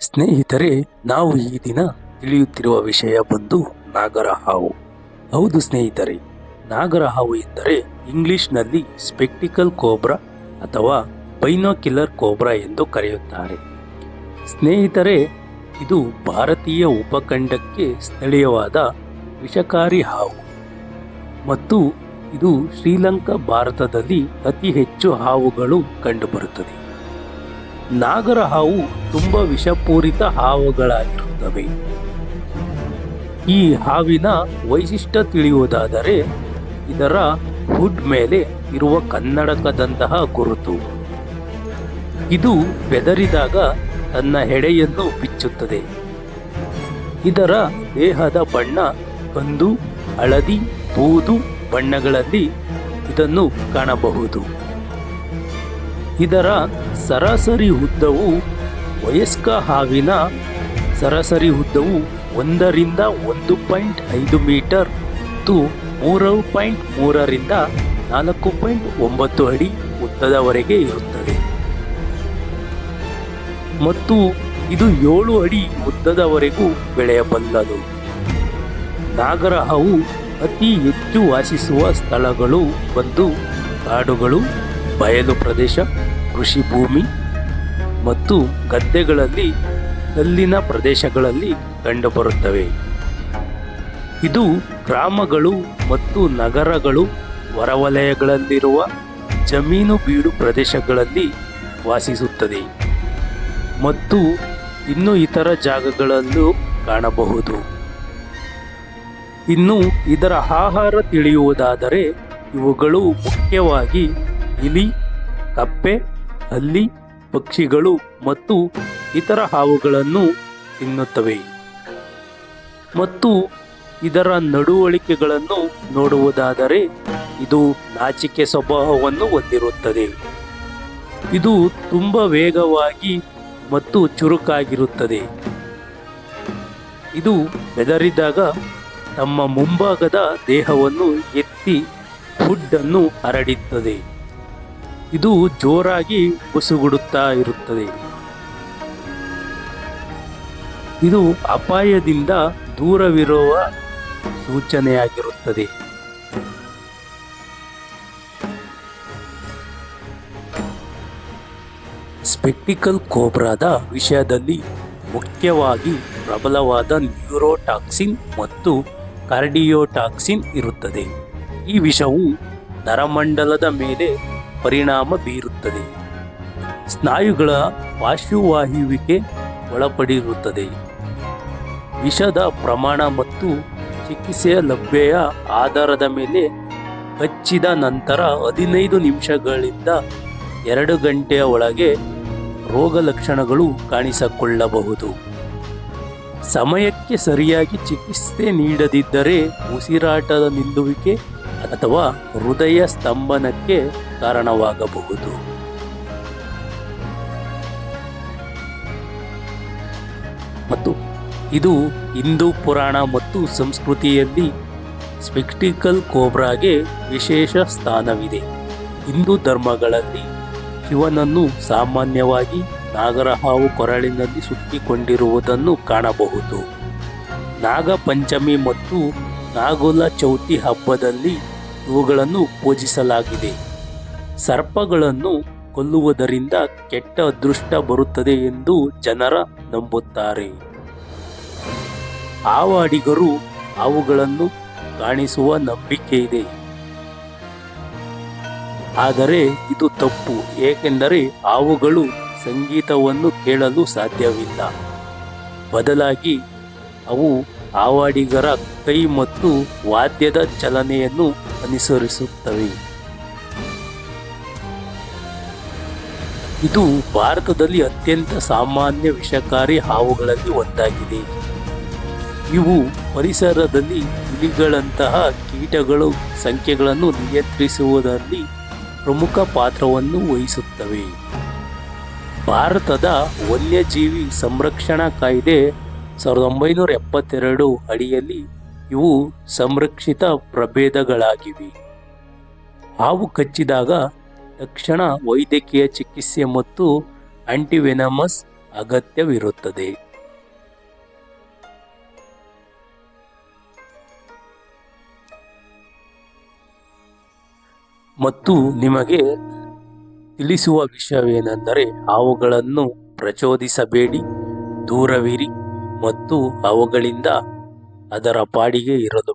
ಸ್ನೇಹಿತರೆ, ನಾವು ಈ ದಿನ ತಿಳಿಯುತ್ತಿರುವ ವಿಷಯ ಬಂದು ನಾಗರ ಹಾವು ಹೌದು ಸ್ನೇಹಿತರೆ ನಾಗರ ಹಾವು ಎಂದರೆ ಇಂಗ್ಲಿಷ್ನಲ್ಲಿ ಸ್ಪೆಕ್ಟಿಕಲ್ ಕೋಬ್ರಾ ಅಥವಾ ಬೈನೋಕಿಲರ್ ಕೋಬ್ರಾ ಎಂದು ಕರೆಯುತ್ತಾರೆ. ಸ್ನೇಹಿತರೆ, ಇದು ಭಾರತೀಯ ಉಪಖಂಡಕ್ಕೆ ಸ್ಥಳೀಯವಾದ ವಿಷಕಾರಿ ಹಾವು. ಮತ್ತು ಇದು ಶ್ರೀಲಂಕಾ ಭಾರತದಲ್ಲಿ ಅತಿ ಹೆಚ್ಚು ಹಾವುಗಳು ಕಂಡುಬರುತ್ತದೆ. ನಾಗರ ಹಾವು ತುಂಬ ವಿಷಪೂರಿತ ಹಾವುಗಳಾಗಿರುತ್ತವೆ. ಈ ಹಾವಿನ ವೈಶಿಷ್ಟ್ಯ ತಿಳಿಯುವುದಾದರೆ, ಇದರ ಹುಡ್ ಮೇಲೆ ಇರುವ ಕನ್ನಡಕದಂತಹ ಗುರುತು. ಇದು ಬೆದರಿದಾಗ ತನ್ನ ಹೆಡೆಯನ್ನು ಬಿಚ್ಚುತ್ತದೆ. ಇದರ ದೇಹದ ಬಣ್ಣ ಕಂದು ಹಳದಿ, ಬೂದು ಬಣ್ಣಗಳಲ್ಲಿ ಇದನ್ನು ಕಾಣಬಹುದು. ಇದರ ಸರಾಸರಿ ಉದ್ದವು ವಯಸ್ಕ ಹಾವಿನ ಸರಾಸರಿ ಉದ್ದವು ಒಂದರಿಂದ ಒಂದು ಪಾಯಿಂಟ್ ಐದು ಮೀಟರ್ ಮತ್ತು ಮೂರು ಪಾಯಿಂಟ್ ಮೂರರಿಂದ ನಾಲ್ಕು ಪಾಯಿಂಟ್ ಒಂಬತ್ತು ಅಡಿ ಉದ್ದದವರೆಗೆ ಇರುತ್ತದೆ. ಮತ್ತು ಇದು ಏಳು ಅಡಿ ಉದ್ದದವರೆಗೂ ಬೆಳೆಯಬಲ್ಲದು. ನಾಗರ ಹಾವು ಅತಿ ಹೆಚ್ಚು ವಾಸಿಸುವ ಸ್ಥಳಗಳು ಬಂದು ಕಾಡುಗಳು, ಬಯಲು ಪ್ರದೇಶ ಕೃಷಿ ಭೂಮಿ ಮತ್ತು ಗದ್ದೆಗಳಲ್ಲಿ, ಕಲ್ಲಿನ ಪ್ರದೇಶಗಳಲ್ಲಿ ಕಂಡುಬರುತ್ತವೆ ಇದು ಗ್ರಾಮಗಳು ಮತ್ತು ನಗರಗಳು ಹೊರವಲಯಗಳಲ್ಲಿರುವ ಜಮೀನು ಬೀಡು ಪ್ರದೇಶಗಳಲ್ಲಿ ವಾಸಿಸುತ್ತದೆ ಮತ್ತು ಇನ್ನು ಇತರ ಜಾಗಗಳಲ್ಲೂ ಕಾಣಬಹುದು. ಇನ್ನು ಇದರ ಆಹಾರ ತಿಳಿಯುವುದಾದರೆ ಇವುಗಳು ಮುಖ್ಯವಾಗಿ ಇಲಿ, ಕಪ್ಪೆ ಹಲ್ಲಿ ಪಕ್ಷಿಗಳು ಮತ್ತು ಇತರ ಹಾವುಗಳನ್ನು ತಿನ್ನುತ್ತವೆ. ಮತ್ತು ಇದರ ನಡುವಳಿಕೆಗಳನ್ನು ನೋಡುವುದಾದರೆ ಇದು ನಾಚಿಕೆ ಸ್ವಭಾವವನ್ನು ಹೊಂದಿರುತ್ತದೆ. ಇದು ತುಂಬ ವೇಗವಾಗಿ ಮತ್ತು ಚುರುಕಾಗಿರುತ್ತದೆ. ಇದು ಬೆದರಿದಾಗ ತಮ್ಮ ಮುಂಭಾಗದ ದೇಹವನ್ನು ಎತ್ತಿ ಹುಡ್ಡನ್ನು ಹರಡುತ್ತದೆ. ಇದು ಜೋರಾಗಿ ಉಸುಗುಡುತ್ತಾ ಇರುತ್ತದೆ. ಇದು ಅಪಾಯದಿಂದ ದೂರವಿರುವ ಸೂಚನೆಯಾಗಿರುತ್ತದೆ. ಸ್ಪೆಕ್ಟಿಕಲ್ ಕೋಬ್ರಾದ ವಿಷಯದಲ್ಲಿ ಮುಖ್ಯವಾಗಿ ಪ್ರಬಲವಾದ ನ್ಯೂರೋಟಾಕ್ಸಿನ್ ಮತ್ತು ಕಾರ್ಡಿಯೋಟಾಕ್ಸಿನ್ ಇರುತ್ತದೆ. ಈ ವಿಷವು ನರಮಂಡಲದ ಮೇಲೆ ಪರಿಣಾಮ ಬೀರುತ್ತದೆ. ಸ್ನಾಯುಗಳ ಪಾರ್ಶ್ವವಾಹಿಯುವಿಕೆ ಒಳಪಡಿರುತ್ತದೆ. ವಿಷದ ಪ್ರಮಾಣ ಮತ್ತು ಚಿಕಿತ್ಸೆಯ ಲಭ್ಯೆಯ ಆಧಾರದ ಮೇಲೆ ಹಚ್ಚಿದ ನಂತರ ಹದಿನೈದು ನಿಮಿಷಗಳಿಂದ ಎರಡು ಗಂಟೆಯ ಒಳಗೆ ರೋಗ ಲಕ್ಷಣಗಳು ಕಾಣಿಸಿಕೊಳ್ಳಬಹುದು. ಸಮಯಕ್ಕೆ ಸರಿಯಾಗಿ ಚಿಕಿತ್ಸೆ ನೀಡದಿದ್ದರೆ ಉಸಿರಾಟದ ನಿಲ್ಲುವಿಕೆ ಅಥವಾ ಹೃದಯ ಸ್ತಂಭನಕ್ಕೆ ಕಾರಣವಾಗಬಹುದು. ಮತ್ತು ಇದು ಹಿಂದೂ ಪುರಾಣ ಮತ್ತು ಸಂಸ್ಕೃತಿಯಲ್ಲಿ ಸ್ಪೆಕ್ಟಿಕಲ್ ಕೋಬ್ರಾಗೆ ವಿಶೇಷ ಸ್ಥಾನವಿದೆ. ಹಿಂದೂ ಧರ್ಮಗಳಲ್ಲಿ ಶಿವನನ್ನು ಸಾಮಾನ್ಯವಾಗಿ ನಾಗರಹಾವು ಕೊರಳಿನಲ್ಲಿ ಸುತ್ತಿಕೊಂಡಿರುವುದನ್ನು ಕಾಣಬಹುದು. ನಾಗಪಂಚಮಿ ಮತ್ತು ನಾಗುಲ ಚೌತಿ ಹಬ್ಬದಲ್ಲಿ ಇವುಗಳನ್ನು ಪೂಜಿಸಲಾಗಿದೆ. ಸರ್ಪಗಳನ್ನು ಕೊಲ್ಲುವುದರಿಂದ ಕೆಟ್ಟ ಅದೃಷ್ಟ ಬರುತ್ತದೆ ಎಂದು ಜನರ ನಂಬುತ್ತಾರೆ. ಆವಾಡಿಗರು ಅವುಗಳನ್ನು ಕಾಣಿಸುವ ನಂಬಿಕೆ ಇದೆ. ಆದರೆ ಇದು ತಪ್ಪು, ಏಕೆಂದರೆ ಅವುಗಳು ಸಂಗೀತವನ್ನು ಕೇಳಲು ಸಾಧ್ಯವಿಲ್ಲ. ಬದಲಾಗಿ, ಅವು ಆವಾಡಿಗರ ಕೈ ಮತ್ತು ವಾದ್ಯದ ಚಲನೆಯನ್ನು ಅನುಸರಿಸುತ್ತವೆ. ಇದು ಭಾರತದಲ್ಲಿ ಅತ್ಯಂತ ಸಾಮಾನ್ಯ ವಿಷಕಾರಿ ಹಾವುಗಳಲ್ಲಿ ಒಂದಾಗಿದೆ. ಇವು ಪರಿಸರದಲ್ಲಿ ಇಲಿಗಳಂತಹ ಕೀಟಗಳು ಸಂಖ್ಯೆಗಳನ್ನು ನಿಯಂತ್ರಿಸುವುದರಲ್ಲಿ ಪ್ರಮುಖ ಪಾತ್ರವನ್ನು ವಹಿಸುತ್ತವೆ. ಭಾರತದ ವನ್ಯಜೀವಿ ಸಂರಕ್ಷಣಾ ಕಾಯ್ದೆ ಸಾವಿರದ ಒಂಬೈನೂರ ಎಪ್ಪತ್ತೆರಡು ಅಡಿಯಲ್ಲಿ ಇವು ಸಂರಕ್ಷಿತ ಪ್ರಭೇದಗಳಾಗಿವೆ. ಹಾವು ಕಚ್ಚಿದಾಗ ತಕ್ಷಣ ವೈದ್ಯಕೀಯ ಚಿಕಿತ್ಸೆ ಮತ್ತು ಆಂಟಿವೆನಮಸ್ ಅಗತ್ಯವಿರುತ್ತದೆ. ಮತ್ತು ನಿಮಗೆ ತಿಳಿಸುವ ವಿಷಯವೇನೆಂದರೆ ಅವುಗಳನ್ನು ಪ್ರಚೋದಿಸಬೇಡಿ, ದೂರವಿರಿ ಮತ್ತು ಅವುಗಳಿಂದ ಅದರ ಪಾಡಿಗೆ ಇರಲು